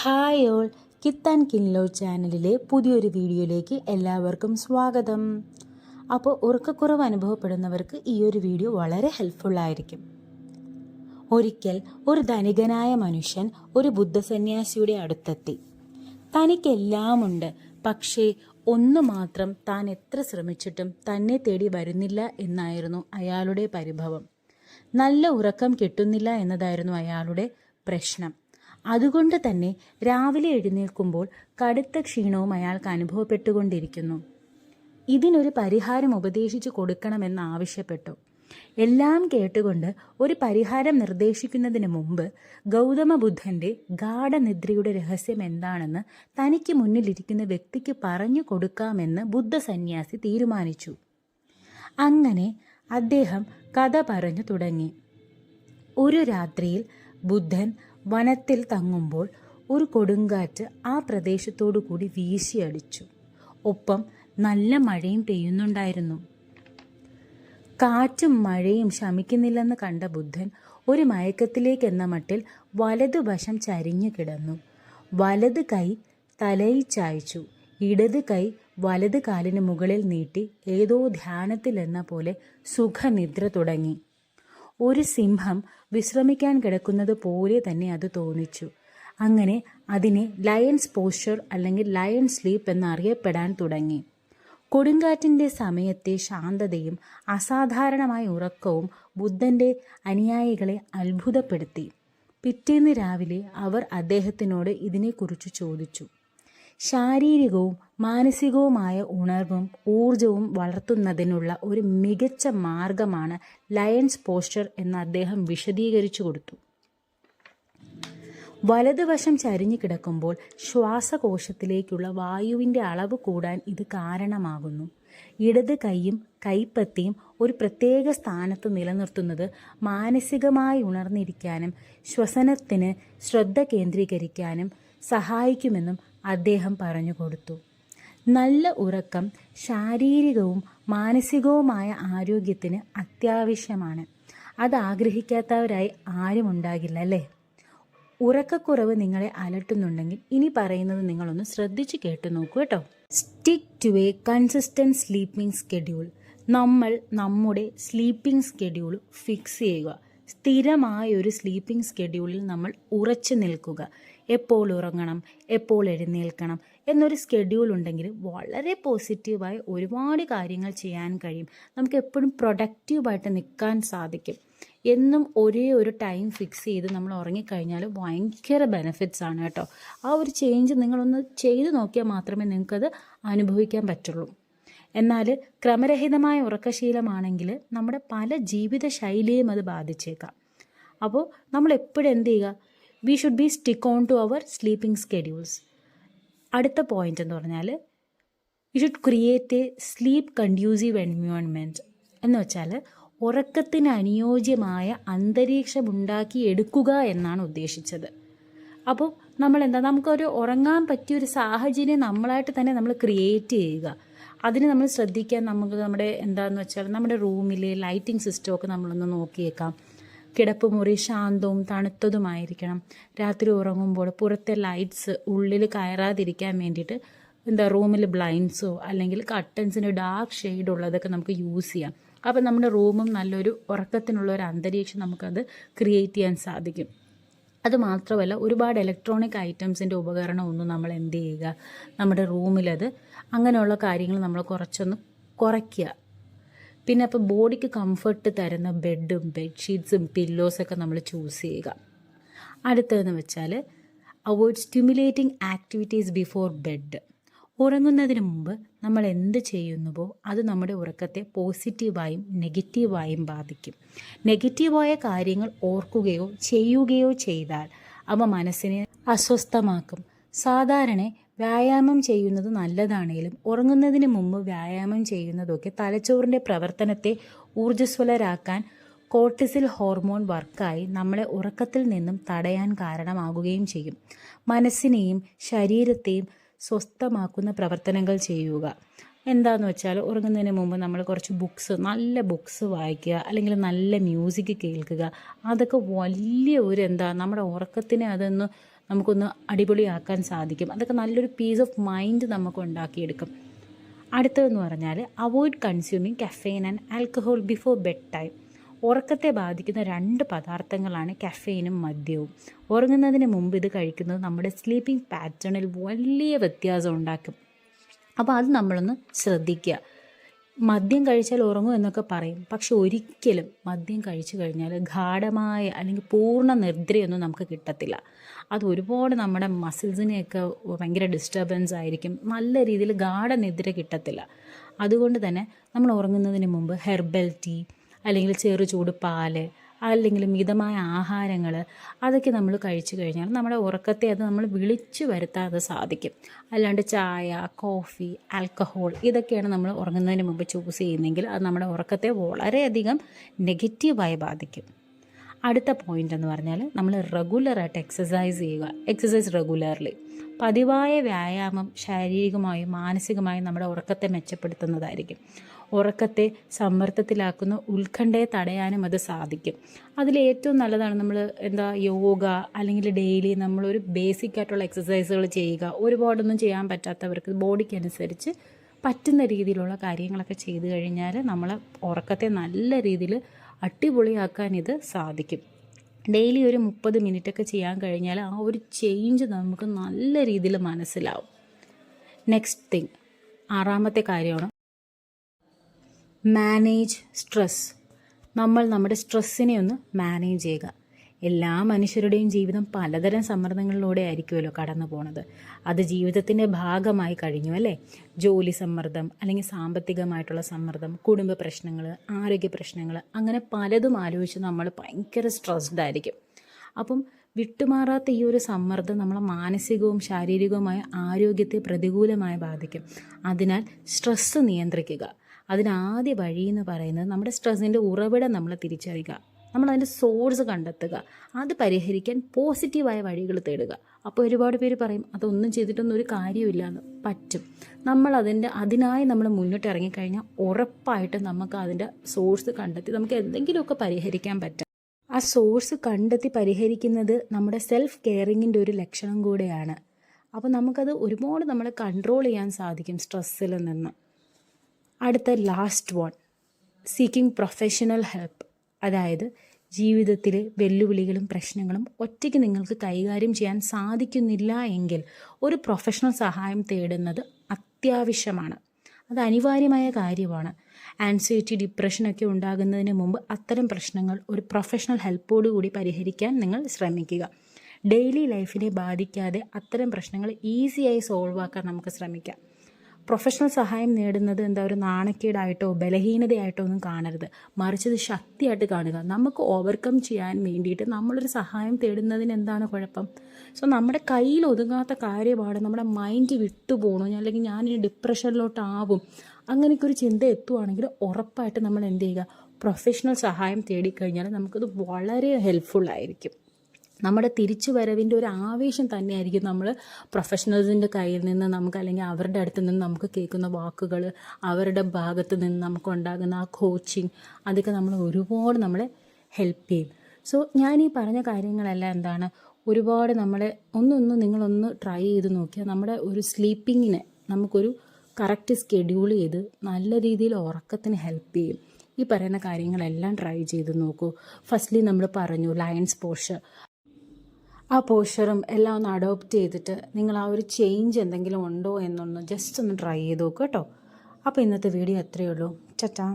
Hi all. കിത്താൻ കിൻലോ ചാനലിലെ പുതിയൊരു വീഡിയോയിലേക്ക് എല്ലാവർക്കും സ്വാഗതം. അപ്പോൾ ഉറക്കക്കുറവ് അനുഭവപ്പെടുന്നവർക്ക് ഈ ഒരു വീഡിയോ വളരെ ഹെൽപ്ഫുള്ളായിരിക്കും ഒരിക്കൽ ഒരു ധനികനായ മനുഷ്യൻ ഒരു ബുദ്ധസന്യാസിയുടെ അടുത്തെത്തി. തനിക്കെല്ലാമുണ്ട്. പക്ഷേ ഒന്നു മാത്രം താൻ എത്ര ശ്രമിച്ചിട്ടും തന്നെ തേടി വരുന്നില്ല എന്നായിരുന്നു അയാളുടെ പരിഭവം. നല്ല ഉറക്കം കിട്ടുന്നില്ല എന്നതായിരുന്നു അയാളുടെ പ്രശ്നം. അതുകൊണ്ട് തന്നെ രാവിലെ എഴുന്നേൽക്കുമ്പോൾ കടുത്ത ക്ഷീണവും അയാൾക്ക് അനുഭവപ്പെട്ടുകൊണ്ടിരിക്കുന്നു. ഇതിനൊരു പരിഹാരം ഉപദേശിച്ചു കൊടുക്കണമെന്ന് ആവശ്യപ്പെട്ടു. എല്ലാം കേട്ടുകൊണ്ട് ഒരു പരിഹാരം നിർദ്ദേശിക്കുന്നതിന് മുമ്പ് ഗൗതമ ബുദ്ധന്റെ ഗാഠനിദ്രയുടെ രഹസ്യം എന്താണെന്ന് തനിക്ക് മുന്നിലിരിക്കുന്ന വ്യക്തിക്ക് പറഞ്ഞു കൊടുക്കാമെന്ന് ബുദ്ധ സന്യാസി തീരുമാനിച്ചു. അങ്ങനെ അദ്ദേഹം കഥ പറഞ്ഞു തുടങ്ങി. ഒരു രാത്രിയിൽ ബുദ്ധൻ വനത്തിൽ തങ്ങുമ്പോൾ ഒരു കൊടുങ്കാറ്റ് ആ പ്രദേശത്തോടു കൂടി വീശിയടിച്ചു ഒപ്പം നല്ല മഴയും പെയ്യുന്നുണ്ടായിരുന്നു. കാറ്റും മഴയും ശമിക്കുന്നില്ലെന്ന് കണ്ട ബുദ്ധൻ ഒരു മയക്കത്തിലേക്ക് എന്ന മട്ടിൽ വലതുവശം ചരിഞ്ഞു കിടന്നു. വലത് കൈ തലയിൽ ചായച്ചു. ഇടത് കൈ വലത് കാലിന് മുകളിൽ നീട്ടി ഏതോ ധ്യാനത്തിലെന്ന പോലെ സുഖനിദ്ര തുടങ്ങി. ഒരു സിംഹം വിശ്രമിക്കാൻ കിടക്കുന്നത് പോലെ തന്നെ അത് തോന്നിച്ചു. അങ്ങനെ അതിനെ ലയൺസ് പോസ്ചർ അല്ലെങ്കിൽ ലയൺ സ്ലീപ്പ് എന്നറിയപ്പെടാൻ തുടങ്ങി. കൊടുങ്കാറ്റിന്റെ സമയത്തെ ശാന്തതയും അസാധാരണമായ ഉറക്കവും ബുദ്ധന്റെ അനുയായികളെ അത്ഭുതപ്പെടുത്തി. പിറ്റേന്ന് രാവിലെ അവർ അദ്ദേഹത്തിനോട് ഇതിനെക്കുറിച്ച് ചോദിച്ചു. ശാരീരികവും മാനസികവുമായ ഉണർവും ഊർജവും വളർത്തുന്നതിനുള്ള ഒരു മികച്ച മാർഗമാണ് ലയൺസ് പോസ്റ്റർ എന്ന് അദ്ദേഹം വിശദീകരിച്ചു കൊടുത്തു. വലതുവശം ചരിഞ്ഞു കിടക്കുമ്പോൾ ശ്വാസകോശത്തിലേക്കുള്ള വായുവിന്റെ അളവ് കൂടാൻ ഇത് കാരണമാകുന്നു. ഇടത് കൈയും കൈപ്പത്തിയും ഒരു പ്രത്യേക സ്ഥാനത്ത് നിലനിർത്തുന്നത് മാനസികമായി ഉണർന്നിരിക്കാനും ശ്വസനത്തിന് ശ്രദ്ധ കേന്ദ്രീകരിക്കാനും സഹായിക്കുമെന്നും അദ്ദേഹം പറഞ്ഞു കൊടുത്തു. നല്ല ഉറക്കം ശാരീരികവും മാനസികവുമായ ആരോഗ്യത്തിന് അത്യാവശ്യമാണ്. അത് ആഗ്രഹിക്കാത്തവരായി ആരും ഉണ്ടാകില്ല അല്ലേ? ഉറക്കക്കുറവ് നിങ്ങളെ അലട്ടുന്നുണ്ടെങ്കിൽ ഇനി പറയുന്നത് നിങ്ങളൊന്ന് ശ്രദ്ധിച്ച് കേട്ട് നോക്കൂ കേട്ടോ. Stick to a consistent sleeping schedule നമ്മൾ നമ്മുടെ സ്ലീപ്പിംഗ് സ്കെഡ്യൂൾ ഫിക്സ് ചെയ്യുക. സ്ഥിരമായ ഒരു സ്ലീപ്പിംഗ് സ്കെഡ്യൂളിൽ നമ്മൾ ഉറച്ചു നിൽക്കുക. എപ്പോൾ ഉറങ്ങണം എപ്പോൾ എഴുന്നേൽക്കണം എന്നൊരു സ്കെഡ്യൂൾ ഉണ്ടെങ്കിൽ വളരെ പോസിറ്റീവായി ഒരുപാട് കാര്യങ്ങൾ ചെയ്യാൻ കഴിയും. നമുക്ക് എപ്പോഴും പ്രൊഡക്റ്റീവായിട്ട് നിൽക്കാൻ സാധിക്കും. എന്നും ഒരേ ഒരു ടൈം ഫിക്സ് ചെയ്ത് നമ്മൾ ഉറങ്ങിക്കഴിഞ്ഞാൽ ഭയങ്കര ബെനിഫിറ്റ്സ് ആണ് കേട്ടോ. ആ ഒരു ചേഞ്ച് നിങ്ങളൊന്ന് ചെയ്തു നോക്കിയാൽ മാത്രമേ നിങ്ങൾക്കത് അനുഭവിക്കാൻ പറ്റുള്ളൂ. എന്നാൽ ക്രമരഹിതമായ ഉറക്കശീലമാണെങ്കിൽ നമ്മുടെ പല ജീവിത ശൈലിയും അത് ബാധിച്ചേക്കാം. അപ്പോൾ നമ്മൾ എപ്പോഴും എന്ത് ചെയ്യുക? We should be stick on to our sleeping schedules അടുത്ത പോയിന്റ് എന്ന് പറഞ്ഞാൽ you should create a sleep conducive environment എന്ന് വെച്ചാൽ ഉറക്കത്തിന് അനുയോജ്യമായ അന്തരീക്ഷം ഉണ്ടാക്കി എടുക്കുക എന്നാണ് ഉദ്ദേശിച്ചത്. അപ്പോൾ നമ്മൾ എന്താ നമുക്കൊരു ഉറങ്ങാൻ പറ്റിയ ഒരു സാഹചര്യം നമ്മളായിട്ട് തന്നെ നമ്മൾ ക്രിയേറ്റ് ചെയ്യുക. അതിന് നമ്മൾ ശ്രദ്ധിക്കാൻ നമുക്ക് നമ്മുടെ എന്താണെന്ന് വെച്ചാൽ നമ്മുടെ റൂമിലെ ലൈറ്റിംഗ് സിസ്റ്റമൊക്കെ നമ്മളൊന്ന് നോക്കിയേക്കാം. കിടപ്പ് മുറി ശാന്തവും തണുത്തതുമായിരിക്കണം. രാത്രി ഉറങ്ങുമ്പോൾ പുറത്തെ ലൈറ്റ്സ് ഉള്ളിൽ കയറാതിരിക്കാൻ വേണ്ടിയിട്ട് എന്താ റൂമിൽ ബ്ലൈൻഡ്സോ അല്ലെങ്കിൽ കട്ടൻസിന് ഡാർക്ക് ഷെയ്ഡ് ഉള്ളതൊക്കെ നമുക്ക് യൂസ് ചെയ്യാം. അപ്പോൾ നമ്മുടെ റൂമും നല്ലൊരു ഉറക്കത്തിനുള്ള ഒരു അന്തരീക്ഷം നമുക്കത് ക്രിയേറ്റ് ചെയ്യാൻ സാധിക്കും. അത് മാത്രമല്ല ഒരുപാട് ഇലക്ട്രോണിക് ഐറ്റംസിന്റെ ഉപകരണമൊന്നും നമ്മൾ എന്ത് ചെയ്യുക? നമ്മുടെ റൂമിലത് അങ്ങനെയുള്ള കാര്യങ്ങൾ നമ്മൾ കുറച്ചൊന്ന് കുറയ്ക്കുക. പിന്നെ അപ്പോൾ ബോഡിക്ക് കംഫർട്ട് തരുന്ന ബെഡും ബെഡ്ഷീറ്റ്സും പില്ലോസൊക്കെ നമ്മൾ ചൂസ് ചെയ്യുക. അടുത്തതെന്ന് വെച്ചാൽ avoid stimulating activities before bed ഉറങ്ങുന്നതിന് മുമ്പ് നമ്മൾ എന്ത് ചെയ്യുന്നുവോ അത് നമ്മുടെ ഉറക്കത്തെ പോസിറ്റീവായും നെഗറ്റീവായും ബാധിക്കും. നെഗറ്റീവായ കാര്യങ്ങൾ ഓർക്കുകയോ ചെയ്യുകയോ ചെയ്താൽ അവ മനസ്സിനെ അസ്വസ്ഥമാക്കും. സാധാരണ വ്യായാമം ചെയ്യുന്നത് നല്ലതാണെങ്കിലും ഉറങ്ങുന്നതിന് മുമ്പ് വ്യായാമം ചെയ്യുന്നതൊക്കെ തലച്ചോറിന്റെ പ്രവർത്തനത്തെ ഊർജസ്വലരാക്കാൻ കോർട്ടിസിൽ ഹോർമോൺ വർക്കായി നമ്മളെ ഉറക്കത്തിൽ നിന്നും തടയാൻ കാരണമാകുകയും ചെയ്യും. മനസ്സിനെയും ശരീരത്തെയും സ്വസ്ഥമാക്കുന്ന പ്രവർത്തനങ്ങൾ ചെയ്യുക. എന്താന്ന് വെച്ചാൽ ഉറങ്ങുന്നതിന് മുമ്പ് നമ്മൾ കുറച്ച് ബുക്സ് നല്ല ബുക്സ് വായിക്കുക അല്ലെങ്കിൽ നല്ല മ്യൂസിക് കേൾക്കുക. അതൊക്കെ വലിയ ഒരു എന്താ നമ്മുടെ ഉറക്കത്തിനെ അതൊന്ന് നമുക്കൊന്ന് അടിപൊളിയാക്കാൻ സാധിക്കും. അതൊക്കെ നല്ലൊരു പീസ് ഓഫ് മൈൻഡ് നമുക്ക് ഉണ്ടാക്കിയെടുക്കും അടുത്തതെന്ന് പറഞ്ഞാൽ avoid consuming caffeine and alcohol before bed time ഉറക്കത്തെ ബാധിക്കുന്ന രണ്ട് പദാർത്ഥങ്ങളാണ് കഫെയിനും മദ്യവും. ഉറങ്ങുന്നതിന് മുമ്പ് ഇത് കഴിക്കുന്നത് നമ്മുടെ സ്ലീപ്പിംഗ് പാറ്റേണിൽ വലിയ വ്യത്യാസം ഉണ്ടാക്കും. അപ്പോൾ അത് നമ്മളൊന്ന് ശ്രദ്ധിക്കുക. മദ്യം കഴിച്ചാൽ ഉറങ്ങും എന്നൊക്കെ പറയും. പക്ഷെ ഒരിക്കലും മദ്യം കഴിച്ചു കഴിഞ്ഞാൽ ഗാഠമായ അല്ലെങ്കിൽ പൂർണ നിദ്രയൊന്നും നമുക്ക് കിട്ടത്തില്ല. അത് ഒരുപാട് നമ്മുടെ മസിൽസിനെയൊക്കെ ഭയങ്കര ഡിസ്റ്റർബൻസ് ആയിരിക്കും. നല്ല രീതിയിൽ ഗാഠനിദ്ര കിട്ടത്തില്ല. അതുകൊണ്ട് തന്നെ നമ്മൾ ഉറങ്ങുന്നതിന് മുമ്പ് ഹെർബൽ ടീ അല്ലെങ്കിൽ ചെറു ചൂട് പാൽ അല്ലെങ്കിൽ മിതമായ ആഹാരങ്ങൾ അതൊക്കെ നമ്മൾ കഴിച്ചു കഴിഞ്ഞാൽ നമ്മുടെ ഉറക്കത്തെ അത് നമ്മൾ വിളിച്ചു വരുത്താൻ അത് സാധിക്കും. അല്ലാണ്ട് ചായ കോഫി ആൽക്കഹോൾ ഇതൊക്കെയാണ് നമ്മൾ ഉറങ്ങുന്നതിന് മുമ്പ് ചൂസ് ചെയ്യുന്നതെങ്കിൽ അത് നമ്മുടെ ഉറക്കത്തെ വളരെയധികം നെഗറ്റീവായി ബാധിക്കും. അടുത്ത പോയിന്റ് എന്ന് പറഞ്ഞാൽ നമ്മൾ റെഗുലറായിട്ട് എക്സസൈസ് ചെയ്യുക. എക്സസൈസ് റെഗുലർലി പതിവായ വ്യായാമം ശാരീരികമായും മാനസികമായും നമ്മുടെ ഉറക്കത്തെ മെച്ചപ്പെടുത്തുന്നതായിരിക്കും. ഉറക്കത്തെ സമ്മർദ്ദത്തിലാക്കുന്ന ഉത്കണ്ഠയെ തടയാനും അത് സാധിക്കും. അതിൽ ഏറ്റവും നല്ലതാണ് നമ്മൾ എന്താ യോഗ അല്ലെങ്കിൽ ഡെയിലി നമ്മളൊരു ബേസിക് ആയിട്ടുള്ള എക്സസൈസുകൾ ചെയ്യുക. ഒരുപാടൊന്നും ചെയ്യാൻ പറ്റാത്തവർക്ക് ബോഡിക്ക് അനുസരിച്ച് പറ്റുന്ന രീതിയിലുള്ള കാര്യങ്ങളൊക്കെ ചെയ്തു കഴിഞ്ഞാൽ നമ്മളെ ഉറക്കത്തെ നല്ല രീതിയിൽ അടിപൊളിയാക്കാൻ ഇത് സാധിക്കും. ഡെയിലി ഒരു മുപ്പത് മിനിറ്റൊക്കെ ചെയ്യാൻ കഴിഞ്ഞാൽ ആ ഒരു ചേഞ്ച് നമുക്ക് നല്ല രീതിയിൽ മനസ്സിലാവും. നെക്സ്റ്റ് തിങ് ആറാമത്തെ കാര്യമാണ് മാനേജ് സ്ട്രെസ് നമ്മൾ നമ്മുടെ സ്ട്രെസ്സിനെ ഒന്ന് മാനേജ് ചെയ്യുക. എല്ലാ മനുഷ്യരുടെയും ജീവിതം പലതരം സമ്മർദ്ദങ്ങളിലൂടെ ആയിരിക്കുമല്ലോ കടന്നു പോണത്. അത് ജീവിതത്തിന്റെ ഭാഗമായി കഴിഞ്ഞു അല്ലേ? ജോലി സമ്മർദ്ദം അല്ലെങ്കിൽ സാമ്പത്തികമായിട്ടുള്ള സമ്മർദ്ദം കുടുംബ പ്രശ്നങ്ങൾ ആരോഗ്യ പ്രശ്നങ്ങൾ അങ്ങനെ പലതും ആലോചിച്ച് നമ്മൾ ഭയങ്കര സ്ട്രെസ്ഡ് ആയിരിക്കും. അപ്പം വിട്ടുമാറാത്ത ഈ ഒരു സമ്മർദ്ദം നമ്മളെ മാനസികവും ശാരീരികവുമായ ആരോഗ്യത്തെ പ്രതികൂലമായി ബാധിക്കും. അതിനാൽ സ്ട്രെസ്സ് നിയന്ത്രിക്കുക. അതിനാദ്യ വഴി എന്ന് പറയുന്നത് നമ്മുടെ സ്ട്രെസ്സിന്റെ ഉറവിടം നമ്മൾ തിരിച്ചറിയുക. നമ്മളതിന്റെ സോഴ്സ് കണ്ടെത്തുക. അത് പരിഹരിക്കാൻ പോസിറ്റീവായ വഴികൾ തേടുക. അപ്പോൾ ഒരുപാട് പേര് പറയും അതൊന്നും ചെയ്തിട്ടൊന്നും ഒരു കാര്യമില്ല എന്ന്. പറ്റും. നമ്മൾ അതിന്റെ അതിനായി നമ്മൾ മുന്നോട്ട് ഇറങ്ങിക്കഴിഞ്ഞാൽ ഉറപ്പായിട്ട് നമുക്ക് അതിന്റെ സോഴ്സ് കണ്ടെത്തി നമുക്ക് എന്തെങ്കിലുമൊക്കെ പരിഹരിക്കാൻ പറ്റും. ആ സോഴ്സ് കണ്ടെത്തി പരിഹരിക്കുന്നത് നമ്മുടെ സെൽഫ് കെയറിങ്ങിന്റെ ഒരു ലക്ഷണം കൂടെയാണ്. അപ്പോൾ നമുക്കത് ഒരുപാട് നമ്മളെ കൺട്രോൾ ചെയ്യാൻ സാധിക്കും സ്ട്രെസ്സിൽ നിന്ന്. അടുത്ത last one seeking professional help അതായത് ജീവിതത്തിലെ വെല്ലുവിളികളും പ്രശ്നങ്ങളും ഒറ്റയ്ക്ക് നിങ്ങൾക്ക് കൈകാര്യം ചെയ്യാൻ സാധിക്കുന്നില്ല എങ്കിൽ ഒരു പ്രൊഫഷണൽ സഹായം തേടുന്നത് അത്യാവശ്യമാണ്. അത് അനിവാര്യമായ കാര്യമാണ്. ആൻസൈറ്റി ഡിപ്രഷനൊക്കെ ഉണ്ടാകുന്നതിന് മുമ്പ് അത്തരം പ്രശ്നങ്ങൾ ഒരു പ്രൊഫഷണൽ ഹെൽപ്പോടുകൂടി പരിഹരിക്കാൻ നിങ്ങൾ ശ്രമിക്കുക. ഡെയിലി ലൈഫിനെ ബാധിക്കാതെ അത്തരം പ്രശ്നങ്ങൾ ഈസിയായി സോൾവ് ആക്കാൻ നമുക്ക് ശ്രമിക്കാം. പ്രൊഫഷണൽ സഹായം നേടുന്നത് എന്താ ഒരു നാണക്കേടായിട്ടോ ബലഹീനതയായിട്ടോ ഒന്നും കാണരുത്. മറിച്ച് അത് ശക്തിയായിട്ട് കാണുക. നമുക്ക് ഓവർകം ചെയ്യാൻ വേണ്ടിയിട്ട് നമ്മളൊരു സഹായം തേടുന്നതിന് എന്താണ് കുഴപ്പം? സോ നമ്മുടെ കയ്യിൽ ഒതുങ്ങാത്ത കാര്യമാണ് നമ്മുടെ മൈൻഡ് വിട്ടുപോകണോ അല്ലെങ്കിൽ ഞാനിനി ഡിപ്രഷനിലോട്ടാവും അങ്ങനെയൊക്കെ ഒരു ചിന്ത എത്തുവാണെങ്കിൽ ഉറപ്പായിട്ട് നമ്മൾ എന്ത് ചെയ്യുക? പ്രൊഫഷണൽ സഹായം തേടിക്കഴിഞ്ഞാൽ നമുക്കത് വളരെ ഹെൽപ്ഫുൾ ആയിരിക്കും. നമ്മുടെ തിരിച്ചു വരവിന്റെ ഒരു ആവേശം തന്നെയായിരിക്കും നമ്മൾ പ്രൊഫഷണൽസിന്റെ കയ്യിൽ നിന്ന് നമുക്ക് അല്ലെങ്കിൽ അവരുടെ അടുത്ത് നിന്ന് നമുക്ക് കേൾക്കുന്ന വാക്കുകൾ അവരുടെ ഭാഗത്ത് നിന്ന് നമുക്ക് ഉണ്ടാകുന്ന ആ കോച്ചിങ് അതൊക്കെ നമ്മൾ ഒരുപാട് നമ്മളെ ഹെൽപ്പ് ചെയ്യും. സോ ഞാൻ ഈ പറഞ്ഞ കാര്യങ്ങളെല്ലാം എന്താണ്? ഒരുപാട് നമ്മളെ ഒന്നൊന്ന് നിങ്ങളൊന്ന് ട്രൈ ചെയ്ത് നോക്കിയാൽ നമ്മുടെ ഒരു സ്ലീപ്പിങ്ങിനെ നമുക്കൊരു കറക്റ്റ് സ്കെഡ്യൂൾ ചെയ്ത് നല്ല രീതിയിൽ ഉറക്കത്തിന് ഹെൽപ്പ് ചെയ്യും. ഈ പറയുന്ന കാര്യങ്ങളെല്ലാം ട്രൈ ചെയ്ത് നോക്കൂ. ഫസ്റ്റ്ലി നമ്മൾ പറഞ്ഞു ലയൺസ് പോഷർ ആ പോസ്റ്ററും എല്ലാം ഒന്ന് അഡോപ്റ്റ് ചെയ്തിട്ട് നിങ്ങൾ ആ ഒരു ചേഞ്ച് എന്തെങ്കിലും ഉണ്ടോ എന്നൊന്ന് ജസ്റ്റ് ഒന്ന് ട്രൈ ചെയ്ത് നോക്കുക കേട്ടോ. അപ്പോൾ ഇന്നത്തെ വീഡിയോ അത്രയേ ഉള്ളൂ. ചറ്റാ